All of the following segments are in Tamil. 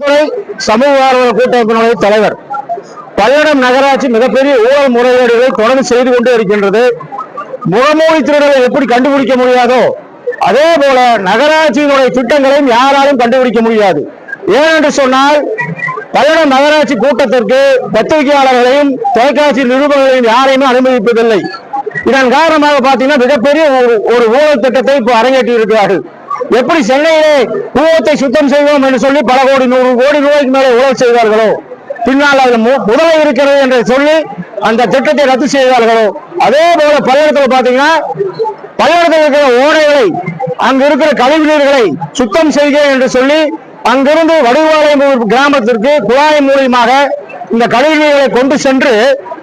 துறை சமூக ஆர்வலர் கூட்டமைப்பினுடைய தலைவர். பல்லடம் நகராட்சி மிகப்பெரிய ஊழல் முறைகேடுகள் தொடர்ந்து செய்து கொண்டே இருக்கின்றது. முகமூடி திருடலை எப்படி கண்டுபிடிக்க முடியாதோ அதே போல நகராட்சியினுடைய திட்டங்களையும் யாராலும் கண்டுபிடிக்க முடியாது. ஏனென்று சொன்னால் பல்லடம் நகராட்சி கூட்டத்திற்கு பத்திரிகையாளர்களையும் தொலைக்காட்சி நிருபர்களையும் யாரையுமே அனுமதிப்பதில்லை. இதன் காரணமாக பார்த்தீங்கன்னா மிகப்பெரிய ஒரு ஒரு ஊழல் திட்டத்தை இப்போ அரங்கேற்றி இருக்கிறார்கள் எப்படி சென்னையிலே கூவத்தை சுத்தம் செய்வோம் என்று சொல்லி பல கோடி நூறு கோடி ரூபாய்க்கு மேலே உழவு செய்தார்களோ பின்னால் அதில் மு- முதலை இருக்கிறது என்று சொல்லி அந்த திட்டத்தை ரத்து செய்தார்களோ அதே போல பல்லடத்தில் பார்த்தீங்கன்னா பல்லடத்தில் இருக்கிற ஓடைகளை அங்கு இருக்கிற கழிவு நீர்களை சுத்தம் செய்க என்று சொல்லி அங்கிருந்து வடிவாலயம் கிராமத்திற்கு குழாய் மூலியமாக இந்த கழிவு நீர்களை கொண்டு சென்று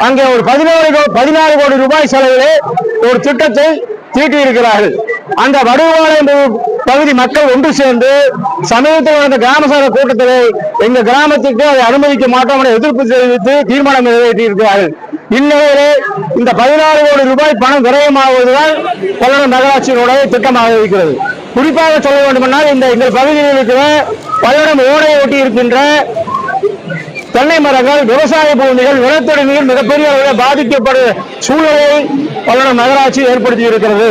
அங்கே ஒரு பதினாறு கோ- பதினாறு கோடி ரூபாய் செலவிலே ஒரு திட்டத்தை தீட்டியிருக்கிறார்கள். அந்த வடுவாளையம் பகுதி மக்கள் ஒன்று சேர்ந்து சமீபத்தில் நடந்த கிராம சபை கூட்டத்திலே எங்க கிராமத்துக்கு அதை அனுமதிக்க மாட்டோம் என எதிர்ப்பு தெரிவித்து தீர்மானம் நிறைவேற்றியிருக்கிறார்கள். இந்நிலையிலே இந்த பதினாறு கோடி ரூபாய் பணம் விரயமாவதுதான் பல்லடம் நகராட்சியினுடைய திட்டமாக இருக்கிறது. குறிப்பாக சொல்ல வேண்டுமென்றால் இந்த எங்கள் பகுதியில் இருக்கிற பல்லடம் ஓடையை ஒட்டி இருக்கின்ற தென்னை மரங்கள் விவசாய பூமிகள் நிலத்தடி நீர் மிகப்பெரிய அளவில் பாதிக்கப்படும் சூழலை பல்லடம் நகராட்சி ஏற்படுத்தி இருக்கிறது